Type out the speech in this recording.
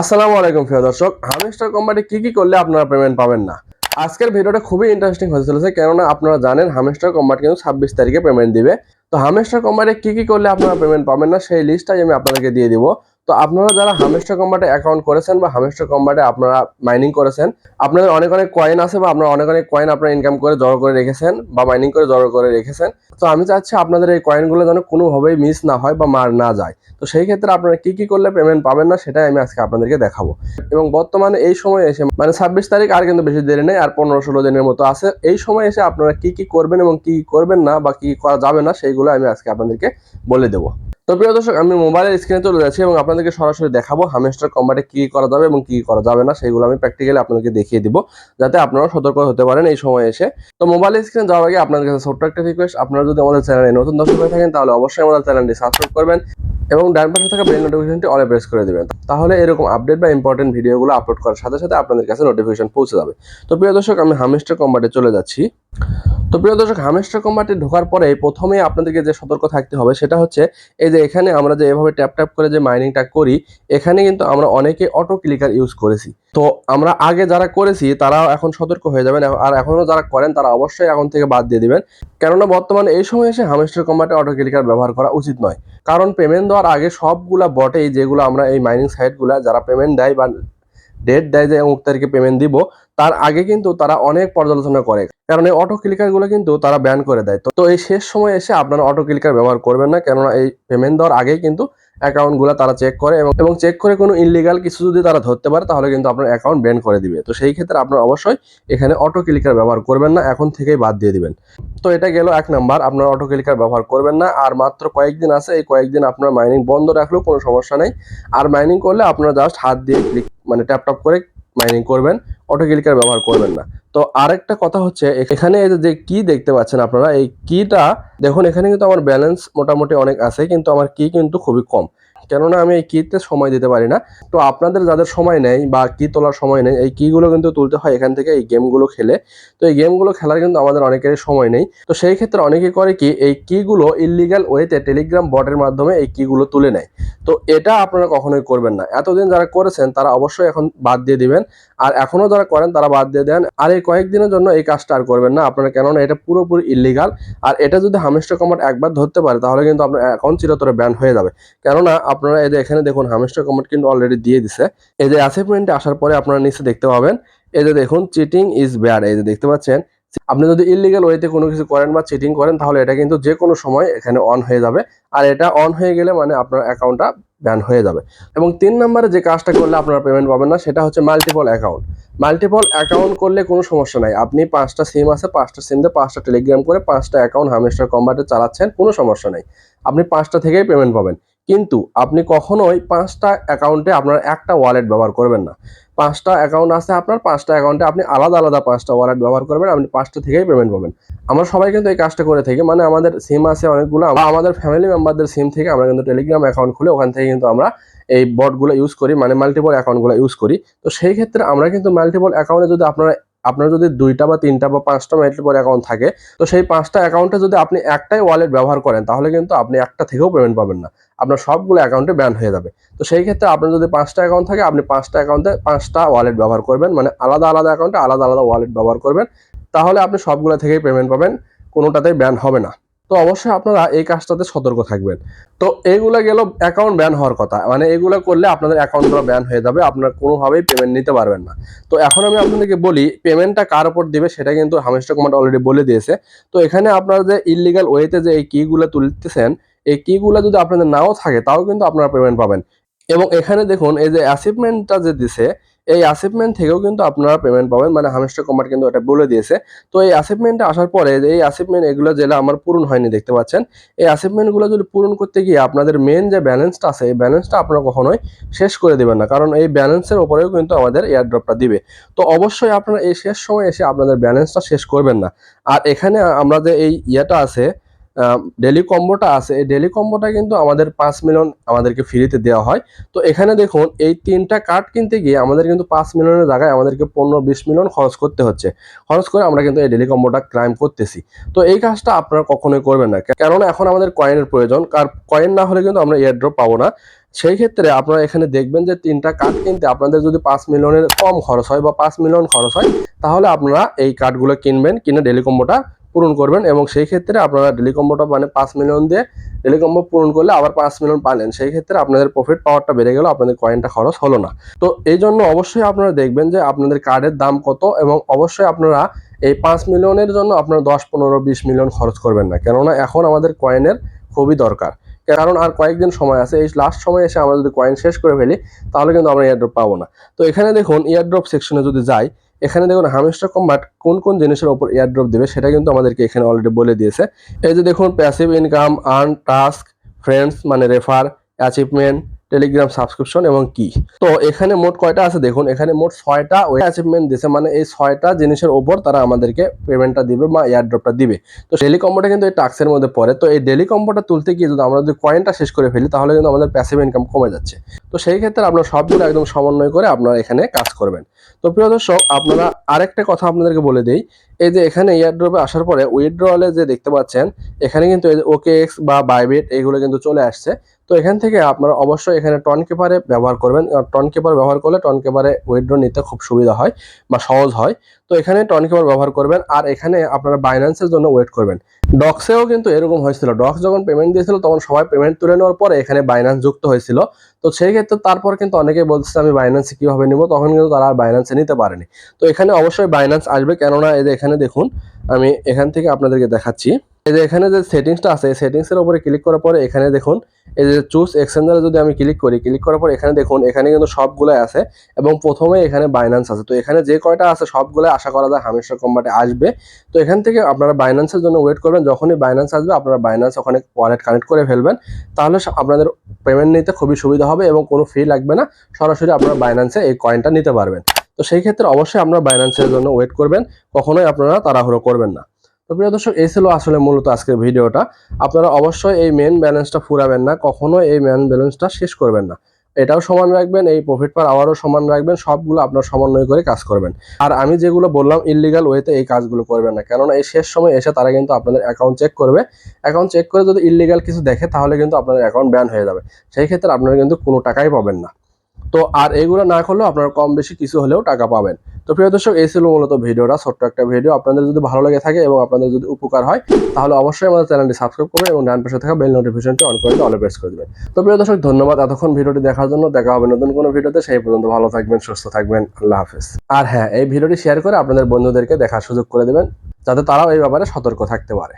আসসালামু আলাইকুম প্রিয় দর্শক, হামিস্টার কোম্পানি কি কি করলে আপনারা পেমেন্ট পাবেন না? আজকের ভিডিওটা খুবই ইন্টারেস্টিং হতে চলেছে, কেননা আপনারা জানেন হামিস্টার কোম্পানি কিন্তু ছাব্বিশ তারিখে পেমেন্ট দিবে। তো হামিস্টার কোম্পানি কি কি করলে আপনারা পেমেন্ট পাবেন না, সেই লিস্টটাই আমি আপনাদেরকে দিয়ে দিব। তো আপনারা যারা হামিস্টার কোম্পানি অ্যাকাউন্ট করেছেন বা হামিস্টার কোম্পানি আপনারা মাইনিং করেছেন, আপনাদের অনেক অনেক কয়েন আছে বা আপনারা অনেক অনেক কয়েন আপনারা ইনকাম করে জড়ো করে রেখেছেন বা মাইনিং করে জড়ো করে রেখেছেন। তো আমি চাচ্ছি আপনাদের এই কয়েনগুলো যেন কোনোভাবেই মিস না হয় বা মার না যায়। তো সেই ক্ষেত্রে আপনারা কি কি করলে পেমেন্ট পাবেন না সেটাই আমি আজকে আপনাদেরকে দেখাবো। এবং বর্তমানে এই সময় এসে মানে ছাব্বিশ তারিখ আর কিন্তু বেশি দেরি নেই, আর পনেরো ষোলো দিনের মতো আছে। এই সময় এসে আপনারা কি কি করবেন এবং কি করবেন না বা কি করা যাবে না, সেইগুলো আমি আজকে আপনাদেরকে বলে দেবো। তো প্রিয় দর্শক, আমি মোবাইলের স্ক্রিনে চলে যাচ্ছি এবং আপনাদেরকে সরাসরি দেখাবো হামেস্টার কম্বাটে কি করা যাবে এবং কি করা যাবে না সেগুলো আমি প্র্যাকটিক্যালি আপনাদেরকে দেখিয়ে দিব, যাতে আপনারা সতর্ক হতে পারেন এই সময় এসে। তো মোবাইল স্ক্রিনে যাওয়ার আগে আপনাদের কাছে ছোট্ট একটা রিকোয়েস্ট আপনারা যদি আমাদের চ্যানেলে নতুন দর্শক হয়ে থাকেন, তাহলে অবশ্যই আমাদের চ্যানেলটি সাবস্ক্রাইব করবেন। এবং ডান পাশে থাকা বেল নোটিফিকেশনটি অলে প্রেস করে দেবেন। তাহলে এরকম আপডেট বা ইম্পর্টেন্ট ভিডিওগুলো আপলোড করার সাথে সাথে আপনাদের কাছে নোটিফিকেশন পৌঁছে যাবে। তো প্রিয় দর্শক, আমি হামেস্টার কম্বাটে চলে যাচ্ছি। তো প্রিয় দর্শক হামেস্টার কম্বাটে ঢোকার পরে প্রথমে আপনাদেরকে যে সতর্ক থাকতে হবে সেটা হচ্ছে, এই যে এখানে আমরা যে এভাবে ট্যাপ ট্যাপ করে যে মাইনিংটা করি, এখানে কিন্তু আমরা অনেকে অটো ক্লিকার ইউজ করেছি। তো আমরা আগে যারা করেছি তারা এখন সতর্ক হয়ে যাবেন আর এখনও যারা করেন, তারা অবশ্যই এখন থেকে বাদ দিয়ে দিবেন। কেননা বর্তমানে এই সময় এসে হামেস্টার কম্বাটে অটো ক্লিকার ব্যবহার করা উচিত নয়। কারণ পেমেন্ট দেওয়ার আগে সবগুলা বটেই যেগুলো আমরা এই মাইনিং সাইটগুলা যারা পেমেন্ট দেয় বা ডেট দেয় যে অমুক তারিখে পেমেন্ট দিব তার আগে কিন্তু তারা অনেক পর্যালোচনা করে। কারণ এই অটো ক্লিকারগুলো কিন্তু তারা ব্যান করে দেয়। তো এই শেষ সময় এসে আপনারা অটো ক্লিকার ব্যবহার করবেন না। কেননা এই পেমেন্ট দেওয়ার আগেই কিন্তু অ্যাকাউন্টগুলো তারা চেক করে এবং এবং চেক করে কোনো ইনলিগাল কিছু যদি তারা ধরতে পারে, তাহলে কিন্তু আপনার অ্যাকাউন্ট ব্যান করে দিবে। তো সেই ক্ষেত্রে আপনারা অবশ্যই এখানে অটো ক্লিকার ব্যবহার করবেন না। এখন থেকেই বাদ দিয়ে দিবেন। তো এটা গেল এক নাম্বার। আপনার অটো ক্লিকার ব্যবহার করবেন না। আর মাত্র কয়েকদিন আছে। এই কয়েকদিন আপনার মাইনিং বন্ধ রাখলেও কোনো সমস্যা নেই। আর মাইনিং করলে আপনারা জাস্ট হাত দিয়ে ক্লিক মানে ট্যাপ করে মাইনিং করবেন অটো ক্লিকার ব্যবহার করবেন না। তো আরেকটা কথা হচ্ছে, এখানে যে কি দেখতে পাচ্ছেন আপনারা, এই কিটা, দেখুন, এখানে কিন্তু আমার ব্যালেন্স মোটামুটি অনেক আছে, কিন্তু আমার কি কিন্তু খুবই কম। কেননা আমি এই কিতে সময় দিতে পারি না। তো আপনাদের যাদের সময় নেই বা কি তোলার সময় নেই, এই কিগুলো কিন্তু তুলতে হয় এখান থেকে এই গেমগুলো খেলে। তো এই গেমগুলো খেলার কিন্তু আমাদের অনেকেরই সময় নেই। তো সেই ক্ষেত্রে অনেকে করে কি, এই কিগুলো ইলিগাল ওয়েতে টেলিগ্রাম বটের মাধ্যমে এই কিগুলো তুলে নেয়। তো এটা আপনারা কখনোই করবেন না। এতদিন যারা করেছেন, তারা অবশ্যই এখন বাদ দিয়ে দিবেন। আর এখনও যারা করেন, তারা বাদ দিয়ে দেন। আর এই কয়েকদিনের জন্য এই কাজটা আর করবেন না। আপনারা কেননা এটা পুরোপুরি ইলিগাল আর এটা যদি হামেস্টার কমাট একবার ধরতে পারে, তাহলে কিন্তু আপনার অ্যাকাউন্ট চিরতরে ব্যান হয়ে যাবে। কেননা আপনারা এদের এখানে দেখুন হামেস্টার কমাট কিন্তু অলরেডি দিয়ে দিছে। এই যে অ্যাসেসমেন্টে আসার পরে আপনারা নিচে দেখতে পাবেন। যে দেখুন চিটিং ইজ ব্যাড এই যে দেখতে পাচ্ছেন। আপনি যদি ইলিগাল ওয়েতে কোনো কিছু করেন বা চিটিং করেন, তাহলে এটা কিন্তু যে কোনো সময় এখানে অন হয়ে যাবে। আর এটা অন হয়ে গেলে মানে আপনার অ্যাকাউন্টটা ব্যান হয়ে যাবে। এবং তিন নম্বরে যে কাজটা করলে আপনারা পেমেন্ট পাবেন না, সেটা হচ্ছে মাল্টিপল অ্যাকাউন্ট মাল্টিপল অ্যাকাউন্ট করলে কোনো সমস্যা নাই। আপনি পাঁচটা সিম আছে, পাঁচটা সিম দিয়ে পাঁচটা টেলিগ্রাম করে পাঁচটা অ্যাকাউন্ট হামেস্টার কম্বাটে চালাচ্ছেন, কোনো সমস্যা নাই। আপনি পাঁচটা থেকেই পেমেন্ট পাবেন। কিন্তু আপনি কখনোই পাঁচটা অ্যাকাউন্টে আপনার একটা ওয়ালেট ব্যবহার করবেন না। পাঁচটা অ্যাকাউন্ট আছে আপনার, পাঁচটা অ্যাকাউন্টে আপনি আলাদা আলাদা পাঁচটা ওয়ালেট ব্যবহার করবেন, আপনি পাঁচটা থেকেই পেমেন্ট পাবেন। আমরা সবাই কিন্তু এই কাজটা করে থাকি মানে আমাদের সিম আছে অনেকগুলো আমাদের ফ্যামিলি মেম্বারদের সিম থেকে আমরা কিন্তু টেলিগ্রাম অ্যাকাউন্ট খুলে ওখান থেকে কিন্তু আমরা এই বটগুলো ইউজ করি মানে মাল্টিপল অ্যাকাউন্টগুলো ইউজ করি। তো সেই ক্ষেত্রে আমরা কিন্তু মাল্টিপল অ্যাকাউন্টে যদি আপনারা আপনার যদি দুইটা বা তিনটা বা পাঁচটা মাল্টিপল অ্যাকাউন্ট থাকে, তো সেই পাঁচটা অ্যাকাউন্টে যদি আপনি একটাই ওয়ালেট ব্যবহার করেন, তাহলে কিন্তু আপনি একটা থেকেও পেমেন্ট পাবেন না। আপনার সবগুলো অ্যাকাউন্টে ব্যান হয়ে যাবে। তো সেই ক্ষেত্রে আপনার যদি পাঁচটা অ্যাকাউন্ট থাকে, আপনি পাঁচটা অ্যাকাউন্টে পাঁচটা ওয়ালেট ব্যবহার করবেন মানে আলাদা আলাদা অ্যাকাউন্টে আলাদা আলাদা ওয়ালেট ব্যবহার করবেন। তাহলে আপনি সবগুলো থেকেই পেমেন্ট পাবেন, কোনোটাতেই ব্যান হবে না। তো অবশ্যই আপনারা এই কাজটাতে সতর্ক থাকবেন। তো এগুলো গেল অ্যাকাউন্ট ব্যান হওয়ার কথা। মানে এগুলো করলে আপনাদের অ্যাকাউন্টগুলো ব্যান হয়ে যাবে, আপনারা কোনোভাবেই পেমেন্ট নিতে পারবেন না। তো এখন আমি আপনাদেরকে বলি পেমেন্টটা কার উপর দিবে সেটা কিন্তু হামেস্টার কমান্ড অলরেডি বলে দিয়েছে। তো এখানে আপনারা যে ইলিগাল ওয়েতে যে এই কিগুলো তুলতেছেন, এই কিগুলো যদি আপনাদের নাও থাকে, তাও কিন্তু আপনারা পেমেন্ট পাবেন। এবং এখানে দেখুন, এই যে অ্যাচিভমেন্টটা যে দিছে এই অ্যাচিভমেন্ট থেকেও কিন্তু আপনারা পেমেন্ট পাবেন। মানে হামেস্টার কমার্ট কিন্তু এটা বলে দিয়েছে। তো এই অ্যাচিভমেন্টটা আসার পরে এই অ্যাচিভমেন্ট এগুলো যেটা আমার পূরণ হয়নি দেখতে পাচ্ছেন, এই অ্যাচিভমেন্টগুলো যদি পূরণ করতে গিয়ে আপনাদের মেন যে ব্যালেন্সটা আছে, এই ব্যালেন্সটা আপনারা কখনোই শেষ করে দেবেন না। কারণ এই ব্যালেন্সের ওপরেও কিন্তু আমাদের এয়ারড্রপটা দিবে। তো অবশ্যই আপনারা এই শেষ সময় এসে আপনাদের ব্যালেন্সটা শেষ করবেন না। আর এখানে আমরা যে এই ইয়েটা আছে ডেলি কম্বোটা আছে। এই ডেলি কম্বোটা কিন্তু আমাদের পাঁচ মিলিয়ন আমাদেরকে ফ্রিতে দেওয়া হয়। তো এখানে দেখুন, এই তিনটা কার্ড কিনতে গিয়ে আমাদের কিন্তু পাঁচ মিলিয়নের জায়গায় আমাদেরকে পনেরো বিশ মিলিয়ন খরচ করতে হচ্ছে। খরচ করে আমরা কিন্তু এই ডেলি কম্বোটা ক্লাইম করতেছি। তো এই কাজটা আপনারা কখনোই করবেন না। কেননা এখন আমাদের কয়েনের প্রয়োজন। কার কয়েন না হলে কিন্তু আমরা এয়ারড্রপ পাবো না। সেই ক্ষেত্রে আপনারা এখানে দেখবেন যে তিনটা কার্ড কিনতে আপনাদের যদি পাঁচ মিলিয়নের কম খরচ হয় বা পাঁচ মিলিয়ন খরচ হয়, তাহলে আপনারা এই কার্ডগুলো কিনবেন, কিনে ডেলি কম্বোটা পূরণ করবেন এবং সেই ক্ষেত্রে আপনারা ডেলি কম্বোটা মানে পাঁচ মিলিয়ন দিয়ে ডেলিকম্বো পূরণ করলে আবার পাঁচ মিলিয়ন পালেন। সেই ক্ষেত্রে আপনাদের প্রফিট পাওয়ারটা বেড়ে গেল, আপনাদের কয়েনটা খরচ হলো না। তো এই জন্য অবশ্যই আপনারা দেখবেন যে আপনাদের কার্ডের দাম কত এবং অবশ্যই আপনারা এই পাঁচ মিলিয়নের জন্য আপনারা দশ, পনেরো, বিশ মিলিয়ন খরচ করবেন না। কেননা এখন আমাদের কয়েনের খুবই দরকার। কারণ আর কয়েকদিন সময় আছে, এই লাস্ট সময় এসে আমরা যদি কয়েন শেষ করে ফেলি, তাহলে কিন্তু আমরা ইয়ারড্রপ পাবো না। তো এখানে দেখুন ইয়ারড্রপ সেকশনে যদি যাই এখানে দেখুন হামেস্টার কম্বাট কোন কোন জিনিসের উপর এয়ারড্রপ দেবে সেটা কিন্তু আমাদেরকে এখানে অলরেডি বলে দিয়েছে। এই যে দেখুন passive income earn task friends মানে রেফার অ্যাচিভমেন্ট টেলিগ্রাম সাবস্ক্রিপশন এবং কি তো এখানে মোট কয়টা আছে দেখুন, এখানে মোট ছয়টা ওই অ্যাচিভমেন্ট দিছে মানে এই ছয়টা জিনিসের ওপর তারা আমাদেরকে পেমেন্টটা দিবে বা এয়ারড্রপটা দিবে। তো ডেলি কম্বোটা কিন্তু এই টাক্সের মধ্যে পড়ে। তো এই ডেলি কম্বোটা তুলতে গিয়ে যদি আমরা যদি কয়েনটা শেষ করে ফেলি, তাহলে কিন্তু আমাদের প্যাসিভ ইনকাম কমে যাচ্ছে। তো সেই ক্ষেত্রে আপনারা সবগুলো একদম সমন্বয় করে আপনারা এখানে কাজ করবেন। তো প্রিয় দর্শক, আপনারা আরেকটা কথা আপনাদেরকে বলে দিই। এই যে এখানে এয়ারড্রপে আসার পরে উইথড্রলে যে দেখতে পাচ্ছেন, এখানে কিন্তু ওকে এক্স বা বাইবেট এগুলো কিন্তু চলে আসছে। তো এখান থেকে আপনারা অবশ্যই এখানে টন কেপারে ব্যবহার করবেন। টন কেপার ব্যবহার করলে টন কেপারে উইড্রো নিতে খুব সুবিধা হয় বা সহজ হয়। তো এখানে টন কেপার ব্যবহার করবেন আর এখানে আপনারা বাইন্যান্সের জন্য ওয়েট করবেন। ডক্সেও কিন্তু এরকম হয়েছিল। ডক্স যখন পেমেন্ট দিয়েছিল, তখন সবাই পেমেন্ট তুলে নেওয়ার পরে এখানে বাইন্যান্স যুক্ত হয়েছিল। তো সেই ক্ষেত্রে তারপর কিন্তু অনেকেই বলছে আমি বাইন্যান্সে কীভাবে নিব? তখন কিন্তু তারা আর বাইন্যান্সে নিতে পারেনি। তো এখানে অবশ্যই বাইন্যান্স আসবে। কেননা এই যে এখানে দেখুন, আমি এখান থেকে আপনাদেরকে দেখাচ্ছি। এই যে এখানে যে সেটিংসটা আছে, এই সেটিংসের উপরে ক্লিক করার পরে এখানে দেখুন, এই যে চুজ এক্সচেঞ্জারে যদি আমি ক্লিক করি ক্লিক করার পর এখানে দেখুন, এখানে কিন্তু সবগুলোই আছে এবং প্রথমে এখানে বাইন্যান্স আছে। তো এখানে যে কয়টা আছে সবগুলো আশা করা যায় হামেশা কম্বাটে আসবে। তো এখান থেকে আপনারা বাইন্যান্সের জন্য ওয়েট করবেন। যখনই বাইন্যান্স আসবে, আপনারা বাইন্যান্স ওখানে ওয়ালেট কানেক্ট করে ফেলবেন। তাহলে আপনাদের পেমেন্ট নিতে খুবই সুবিধা হবে এবং কোনো ফি লাগবে না। সরাসরি আপনারা বাইন্যান্সে এই কয়েনটা নিতে পারবেন। তো সেই ক্ষেত্রে অবশ্যই আপনারা বাইন্যান্সের জন্য ওয়েট করবেন। কখনোই আপনারা তাড়াহুড়ো করবেন না। তো প্রিয় দর্শক, এই ছিল আসলে মূলত আজকের ভিডিওটা। আপনারা অবশ্যই এই মেন ব্যালেন্সটা ফুরাবেন না। কখনো এই মেন ব্যালেন্সটা শেষ করবেন না। এটাও সমান রাখবেন, এই প্রফিট পার আওয়ারও সমান রাখবেন, সবগুলো আপনার সমন্বয় করে কাজ করবেন। আর আমি যেগুলো বললাম ইলিগাল ওয়েতে এই কাজগুলো করবেন না। কেননা এই শেষ সময় এসে তারা কিন্তু আপনাদের অ্যাকাউন্ট চেক করবে। অ্যাকাউন্ট চেক করে যদি ইলিগাল কিছু দেখে, তাহলে কিন্তু আপনাদের অ্যাকাউন্ট ব্যান হয়ে যাবে। সেই ক্ষেত্রে আপনারা কিন্তু কোনো টাকাই পাবেন না। তো আর এগুলো না করলেও আপনারা কম বেশি কিছু হলেও টাকা পাবেন। তো প্রিয় দর্শক, এই ছিল মূলত ভিডিওটা, ছোট্ট একটা ভিডিও। আপনাদের যদি ভালো লেগে থাকে এবং আপনাদের যদি উপকার হয়, তাহলে অবশ্যই আমাদের চ্যানেলটি সাবস্ক্রাইব করবেন এবং ডান পাশে থাকা বেল নোটিফিকেশনটি অন করে অলে প্রেস করে দেবেন। তো প্রিয় দর্শক, ধন্যবাদ এতক্ষণ ভিডিওটি দেখার জন্য। দেখা হবে নতুন কোনো ভিডিওতে। সেই পর্যন্ত ভালো থাকবেন, সুস্থ থাকবেন। আল্লাহ হাফেজ। আর হ্যাঁ এই ভিডিওটি শেয়ার করে আপনাদের বন্ধুদেরকে দেখার সুযোগ করে দেবেন, যাতে তারাও এই ব্যাপারে সতর্ক থাকতে পারে।